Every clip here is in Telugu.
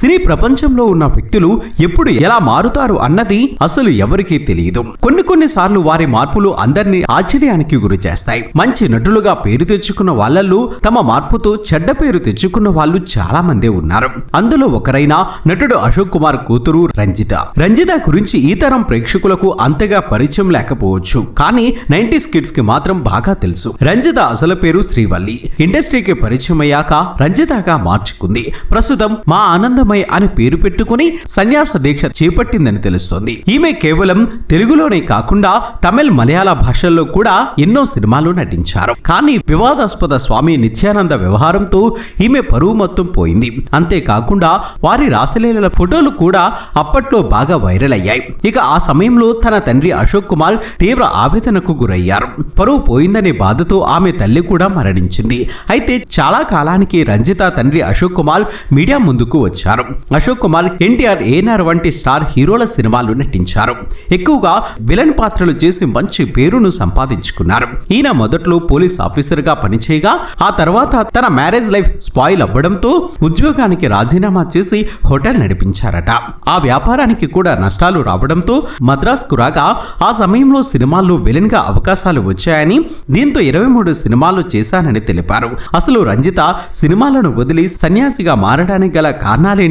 సినీ ప్రపంచంలో ఉన్న వ్యక్తులు ఎప్పుడు ఎలా మారుతారు అన్నది అసలు ఎవరికీ తెలియదు. కొన్ని కొన్ని సార్లు వారి మార్పులు అందరినీ ఆశ్చర్యానికి గురి చేస్తాయి మంచి నటులుగా పేరు తెచ్చుకున్న వాళ్ళల్లో తమ మార్పుతో చెడ్డ పేరు తెచ్చుకున్న వాళ్ళు చాలా మందే ఉన్నారు. అందులో ఒకరైన నటుడు అశోక్ కుమార్ కూతురు రంజిత. రంజిత గురించి ఈ తరం ప్రేక్షకులకు అంతగా పరిచయం లేకపోవచ్చు. కానీ నైన్టీస్ కిడ్స్కి మాత్రం బాగా తెలుసు. రంజిత అసలు పేరు శ్రీవల్లి. ఇండస్ట్రీకి పరిచయం అయ్యాక రంజితగా మార్చుకుంది. ప్రస్తుతం మా ఆనందం అన్నమయ్య అని పేరు పెట్టుకుని సన్యాస దీక్ష చేపట్టిందని తెలుస్తోంది. ఈమె కేవలం తెలుగులోనే కాకుండా తమిళ్ మలయాళ భాషల్లో కూడా ఎన్నో సినిమాలు నటించారు. కానీ వివాదాస్పద స్వామి నిత్యానంద వ్యవహారంతో ఈమె పరువు మొత్తం పోయింది. అంతేకాకుండా వారి రాసలీలల ఫోటోలు కూడా అప్పట్లో బాగా వైరల్ అయ్యాయి. ఇక ఆ సమయంలో తన తండ్రి అశోక్ కుమార్ తీవ్ర ఆవేదనకు గురయ్యారు. పరువు పోయిందనే బాధతో ఆమె తల్లి కూడా మరణించింది. అయితే చాలా కాలానికి రంజిత తండ్రి అశోక్ కుమార్ మీడియా ముందుకు వచ్చారు. అశోక్ కుమార్ ఎన్టీఆర్ ఏనార్ వంటి స్టార్ హీరోల సినిమాలు నటించారు. ఎక్కువగా విలన్ పాత్రలు చేసి మంచి పేరును సంపాదించుకున్నారు. ఈయన మొదట్లో పోలీస్ ఆఫీసర్గా పనిచేయగా ఆ తర్వాత తన మ్యారేజ్ లైఫ్ స్పాయిల్ అవ్వడంతో ఉద్యోగానికి రాజీనామా చేసి హోటల్ నడిపించారట. ఆ వ్యాపారానికి కూడా నష్టాలు రావడంతో మద్రాస్కు రాగా ఆ సమయంలో సినిమాల్లో విలన్గా అవకాశాలు వచ్చాయని దీంతో ఇరవై మూడు సినిమాలు చేశానని తెలిపారు. అసలు రంజిత సినిమాలను వదిలి సన్యాసిగా మారడానికి గల కారణాలేంటి?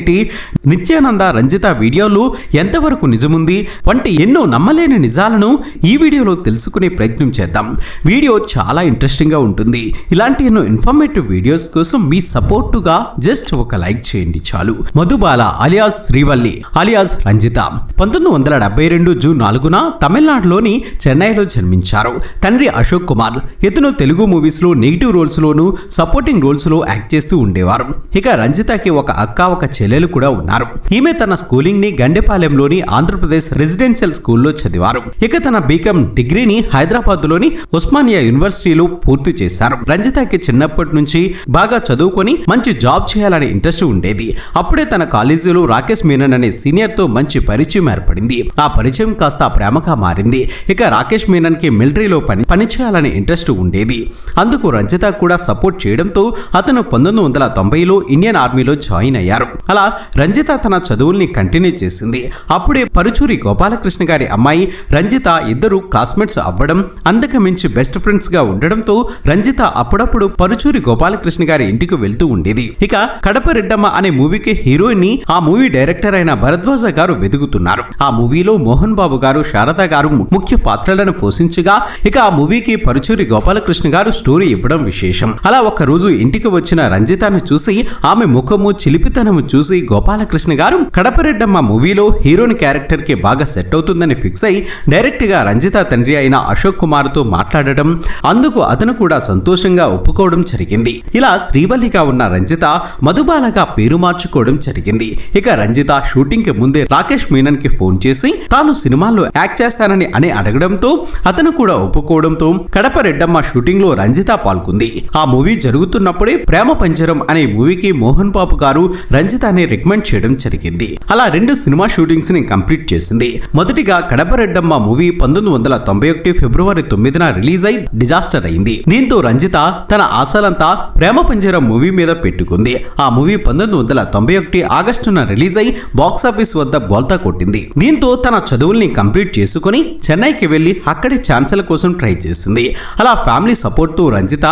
నిత్యానంద రంజిత వీడియోలు ఎంతవరకు నిజముంది? వంటి ఎన్నో నమ్మలేని నిజాలను ఈ వీడియోలో తెలుసుకునే ప్రయత్నం చేద్దాం. వీడియో చాలా ఇంట్రెస్టింగ్గా ఉంటుంది. ఇలాంటి ఎన్నో ఇన్ఫర్మేటివ్ వీడియోస్ కోసం మీ సపోర్టుగా జస్ట్ ఒక లైక్ చేయండి చాలు. Madhubala alias Srivalli alias Ranjitha. పంతొమ్మిది వందల డెబ్బై రెండు జూన్ నాలుగున తమిళనాడులోని చెన్నైలో జన్మించారు. తండ్రి అశోక్ కుమార్. ఇతను తెలుగు మూవీస్లో నెగిటివ్ రోల్స్ లోను సపోర్టింగ్ రోల్స్లో యాక్ట్ చేస్తూ ఉండేవారు. ఇక రంజితకి ఒక అక్క ఒక చెల్లెలు కూడా ఉన్నారు. ఈమె తన స్కూలింగ్ని గండెపాలెంలోని ఆంధ్రప్రదేశ్ రెసిడెన్షియల్ స్కూల్లో చదివారు. ఇక తన బీకామ్ డిగ్రీని హైదరాబాద్లోని ఉస్మానియా యూనివర్సిటీలో పూర్తి చేశారు. రంజితకి చిన్నప్పటి నుంచి బాగా చదువుకొని మంచి జాబ్ చేయాలనే ఇంట్రెస్ట్ ఉండేది. అప్పుడే తన కాలేజీలో రాకేష్ మీనన్ అనే సీనియర్తో మంచి పరిచయం ఏర్పడింది. ఆ పరిచయం కాస్త ప్రేమగా మారింది. ఇక రాకేష్ మీనన్కి మిలిటరీలో పని పని చేయాలనే ఇంట్రెస్ట్ ఉండేది. అందుకు రంజిత కూడా సపోర్ట్ చేయడంతో అతను పంతొమ్మిది వందల తొంభైలో ఇండియన్ ఆర్మీలో జాయిన్ అయ్యారు. అలా రంజిత తన చదువుల్ని కంటిన్యూ చేసింది. అప్పుడే పరుచూరి గోపాలకృష్ణ గారి అమ్మాయి రంజిత ఇద్దరు క్లాస్మేట్స్ అవ్వడం అందకమించి బెస్ట్ ఫ్రెండ్స్గా ఉండడంతో రంజిత అప్పుడప్పుడు పరుచూరి గోపాలకృష్ణ గారి ఇంటికి వెళ్తూ ఉండేది. ఇక కడప రెడ్డమ్మ అనే మూవీకి హీరోయిన్ని ఆ మూవీ డైరెక్టర్ అయిన భరద్వాజ గారు వెతుకుతున్నారు. ఆ మూవీలో మోహన్ బాబు గారు శారద గారు ముఖ్య పాత్రలను పోషించగా ఇక ఆ మూవీకి పరుచూరి గోపాలకృష్ణ గారు స్టోరీ ఇవ్వడం విశేషం. అలా ఒక రోజు ఇంటికి వచ్చిన రంజితను చూసి ఆమె ముఖము చిలిపితనము చూసి గోపాలకృష్ణ గారు కడపరెడ్డమ్మ మూవీలో హీరోని క్యారెక్టర్కి బాగా సెట్ అవుతుందని ఫిక్స్ అయి డైరెక్ట్గా రంజిత తండ్రి అయిన అశోక్ కుమార్తో అందుకు అతను కూడా సంతోషంగా ఒప్పుకోవడం జరిగింది. ఇలా శ్రీవల్లిగా ఉన్న రంజిత మధుబాలగా పేరు మార్చుకోవడం జరిగింది. ఇక రంజిత షూటింగ్కి ముందే రాకేష్ మీనన్కి ఫోన్ చేసి తాను సినిమాల్లో యాక్ట్ చేస్తానని అని అడగడంతో అతను కూడా ఒప్పుకోవడంతో కడప రెడ్డమ్మ షూటింగ్లో రంజిత పాల్గొంది. ఆ మూవీ జరుగుతున్నప్పుడే ప్రేమ పంజరం అనే మూవీకి మోహన్ బాబు గారు రంజిత దాన్ని రికమెండ్ చేయడం జరిగింది. అలా రెండు సినిమా షూటింగ్స్ని కంప్లీట్ చేసింది. మొదటిగా కడప రెడ్డమ్మ మూవీ పంతొమ్మిది వందల తొంభై ఒకటి ఫిబ్రవరి తొమ్మిదిన రిలీజ్ అయి డిజాస్టర్ అయింది. దీంతో రంజిత తన ఆశలంతా ప్రేమ పంజరం మూవీ మీద పెట్టుకుంది. ఆ మూవీ పంతొమ్మిది వందల తొంభై ఒకటి ఆగస్టున రిలీజ్ అయి బాక్సాఫీస్ వద్ద బోల్తా కొట్టింది. దీంతో తన చదువుల్ని కంప్లీట్ చేసుకుని చెన్నైకి వెళ్ళి అక్కడి ఛాన్సల్ కోసం ట్రై చేసింది. అలా ఫ్యామిలీ సపోర్ట్తో రంజిత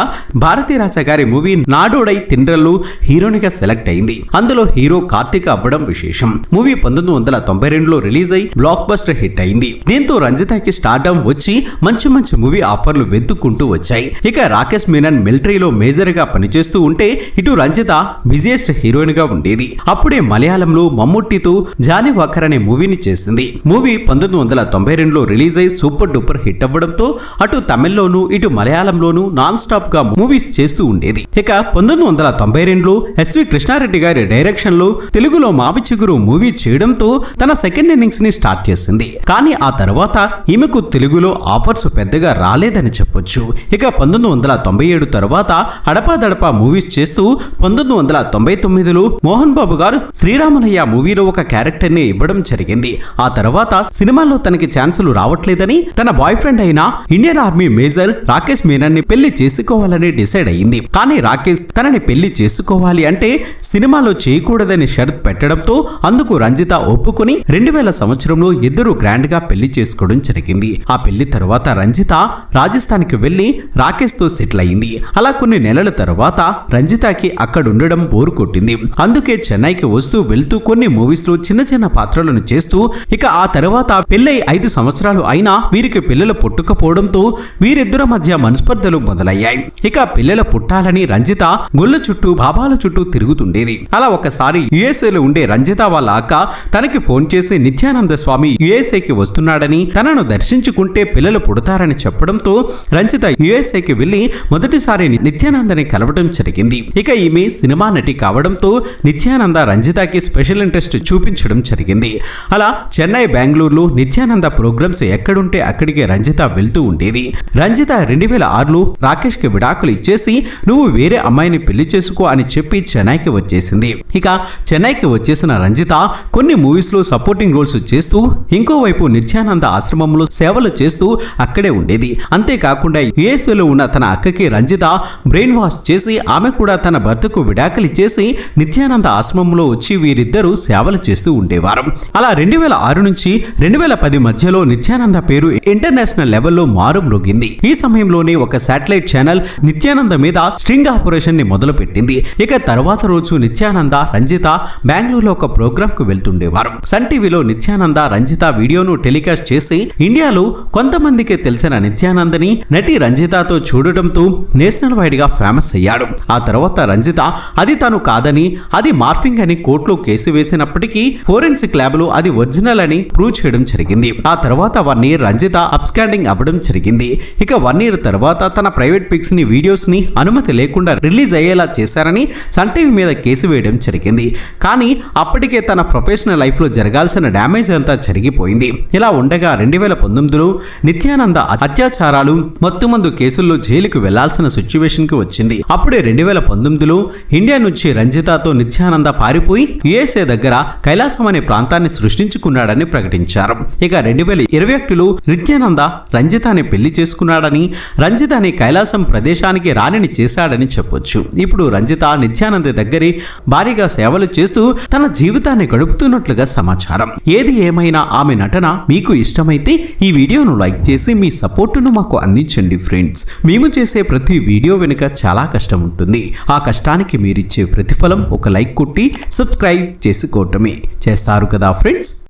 భారతీ రాజా గారి మూవీ నాడోడై తిండ్రలు హీరోనిగా సెలెక్ట్ అయింది. అందులో హీరో కార్తిక్ అవ్వడం విశేషం. మూవీ పంతొమ్మిది వందల తొంభై రెండులో రిలీజ్ అయి బ్లాక్ బస్టర్ హిట్ అయింది. దీంతో రంజితకి స్టార్డమ్ వచ్చి మంచి మంచి మూవీ ఆఫర్లు వెతుక్కుంటూ వచ్చాయి. ఇక రాకేష్ మీనన్ మిలిటరీలో మేజర్గా పనిచేస్తూ ఉంటే ఇటు రంజిత బిజియెస్ట్ హీరోయిన్గా ఉండేది. అప్పుడే మలయాళంలో మమ్ముట్టితో జానీ వాకర్ అనే మూవీని చేసింది. మూవీ పంతొమ్మిది వందల తొంభై రెండులో రిలీజ్ అయి సూపర్ డూపర్ హిట్ అవ్వడంతో అటు తమిళ్ళోను ఇటు మలయాళంలోను నాన్ స్టాప్గా మూవీస్ చేస్తూ ఉండేది. ఇక పంతొమ్మిది వందల తొంభై రెండులో ఎస్వి కృష్ణారెడ్డి గారి డైరెక్షన్ లో తెలుగులో మావి చిగురు మూవీ చేయడంతో తన సెకండ్ ఇన్నింగ్స్ని స్టార్ట్ చేసింది. కానీ ఆ తర్వాత ఈమెకు తెలుగులో ఆఫర్స్ పెద్దగా రాలేదని చెప్పొచ్చు. ఇక పంతొమ్మిది వందల తొంభై ఏడు తర్వాత అడపాదడపా మూవీస్ చేస్తూ పంతొమ్మిది వందల తొంభై తొమ్మిదిలో మోహన్ బాబు గారు శ్రీరామనయ్య మూవీలో ఒక క్యారెక్టర్ని ఇవ్వడం జరిగింది. ఆ తర్వాత సినిమాల్లో తనకి ఛాన్సులు రావట్లేదని తన బాయ్ ఫ్రెండ్ అయిన ఇండియన్ ఆర్మీ మేజర్ రాకేష్ మీనన్ని పెళ్ళి చేసుకోవాలని డిసైడ్ అయింది. కానీ రాకేష్ తనని పెళ్ళి చేసుకోవాలి అంటే సినిమాలో చేయకూడదు చేయకూడదని షరత్ పెట్టడంతో అందుకు రంజిత ఒప్పుకుని రెండు వేల సంవత్సరంలో ఇద్దరు గ్రాండ్గా పెళ్ళి చేసుకోవడం జరిగింది. ఆ పెళ్ళి తర్వాత రంజిత రాజస్థాన్కి వెళ్ళి రాకేష్తో సెటిల్ అయింది. అలా కొన్ని నెలల తర్వాత రంజితకి అక్కడ ఉండడం బోరు కొట్టింది. అందుకే చెన్నైకి వస్తూ వెళ్తూ కొన్ని మూవీస్లో చిన్న చిన్న పాత్రలను చేస్తూ ఇక ఆ తర్వాత పెళ్ళై ఐదు సంవత్సరాలు అయినా వీరికి పిల్లలు పుట్టుకపోవడంతో వీరిద్దరి మధ్య మనస్పర్ధలు మొదలయ్యాయి. ఇక పిల్లలు పుట్టాలని రంజిత గుళ్ళ చుట్టూ బాబాల చుట్టూ తిరుగుతుండేది. అలా ఒకసారి ఒకసారి లో ఉండే రంజిత వాళ్ళ అక్క తనకి ఫోన్ చేసి నిత్యానంద స్వామి యుఎస్ఏకి కి వస్తున్నాడని తనను దర్శించుకుంటే పిల్లలు పుడతారని చెప్పడంతో రంజిత యుఎస్ఏకి కి వెళ్ళి మొదటిసారి నిత్యానందని కలవడం జరిగింది. ఇక ఈమె సినిమా నటి కావడంతో నిత్యానంద రంజితకి స్పెషల్ ఇంట్రెస్ట్ చూపించడం జరిగింది. అలా చెన్నై బెంగళూరులో నిత్యానంద ప్రోగ్రామ్స్ ఎక్కడుంటే అక్కడికి రంజిత వెళ్తూ ఉండేది. రంజిత రెండు వేల ఆరులో రాకేష్కి విడాకులు ఇచ్చేసి నువ్వు వేరే అమ్మాయిని పెళ్ళి చేసుకో అని చెప్పి చెన్నైకి వచ్చేసింది. ఇక చెన్నైకి వచ్చేసిన రంజిత కొన్ని మూవీస్లో సపోర్టింగ్ రోల్స్ చేస్తూ ఇంకోవైపు నిత్యానంద ఆశ్రమంలో సేవలు చేస్తూ అక్కడే ఉండేది. అంతేకాకుండా యుఎస్ఏలో ఉన్న తన అక్కకి రంజిత బ్రెయిన్ వాష్ చేసి ఆమె కూడా తన భర్తకు విడాకులు చేసి నిత్యానంద ఆశ్రమంలో వచ్చి వీరిద్దరూ సేవలు చేస్తూ ఉండేవారు. అలా రెండు వేల ఆరు నుంచి రెండు వేల పది మధ్యలో నిత్యానంద పేరు ఇంటర్నేషనల్ లెవెల్లో మారు ఈ సమయంలోనే ఒక శాటిలైట్ ఛానల్ నిత్యానంద మీద స్ట్రింగ్ ఆపరేషన్ని మొదలు పెట్టింది ఇక తర్వాత రోజు నిత్యానంద రంజిత బెంగళూరులో ఒక ప్రోగ్రామ్కు వెళ్తుండేవారు. సన్ టీవీలో నిత్యానంద రంజిత వీడియోను టెలికాస్ట్ చేసి ఇండియాలో కొంతమందికి తెలిసిన నిత్యానందని నటి రంజితతో చూడటంతో నేషనల్ వైడ్గా ఫేమస్ అయ్యాడు. ఆ తర్వాత రంజిత అది తను కాదని అది మార్ఫింగ్ అని కోర్టులో కేసు వేసినప్పటికీ ఫోరెన్సిక్ ల్యాబ్లో అది ఒరిజినల్ అని ప్రూవ్ చేయడం జరిగింది. ఆ తర్వాత వన్ ఇయర్ రంజిత అప్స్కాండింగ్ అవ్వడం జరిగింది. ఇక వన్ ఇయర్ తర్వాత తన ప్రైవేట్ పిక్స్ని వీడియోస్ని అనుమతి లేకుండా రిలీజ్ అయ్యేలా చేశారని సన్ టీవీ మీద కేసు వేయడం జరిగింది. కానీ అప్పటికే తన ప్రొఫెషనల్ లైఫ్లో జరగాల్సిన డ్యామేజ్ అంతా జరిగిపోయింది ఇలా ఉండగా రెండు వేల పంతొమ్మిదిలో నిత్యానంద అత్యాచారాలు మత్తుమందు కేసుల్లో జైలుకు వెళ్ళాల్సిన సిచ్యువేషన్కి వచ్చింది. అప్పుడే రెండు వేల పంతొమ్మిదిలో ఇండియా నుంచి రంజితతో నిత్యానంద పారిపోయి యుఎస్ఏ దగ్గర కైలాసం అనే ప్రాంతాన్ని సృష్టించుకున్నాడని ప్రకటించారు. ఇక రెండు వేల ఇరవై ఒకటిలో నిత్యానంద రంజితాని పెళ్ళి చేసుకున్నాడని రంజితాని కైలాసం ప్రదేశానికి రాణిని చేశాడని చెప్పొచ్చు. ఇప్పుడు రంజిత నిత్యానంద దగ్గరి భారీగా సేవ సేవలు చేస్తూ తన జీవితాన్ని గడుపుతున్నట్లుగా సమాచారం. ఏది ఏమైనా ఆమె నటన మీకు ఇష్టమైతే ఈ వీడియోను లైక్ చేసి మీ సపోర్టును మాకు అందించండి ఫ్రెండ్స్. మేము చేసే ప్రతి వీడియో వెనుక చాలా కష్టం ఉంటుంది. ఆ కష్టానికి మీరిచ్చే ప్రతిఫలం ఒక లైక్ కొట్టి సబ్స్క్రైబ్ చేసుకోవటమే. చేస్తారు కదా ఫ్రెండ్స్?